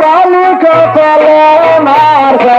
কালি কপালে মারছে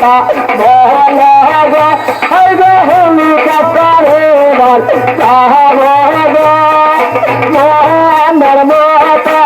কাকা বল গো হাই গো হলি কাকা রে বল। কাহা বল গো মনের মাতা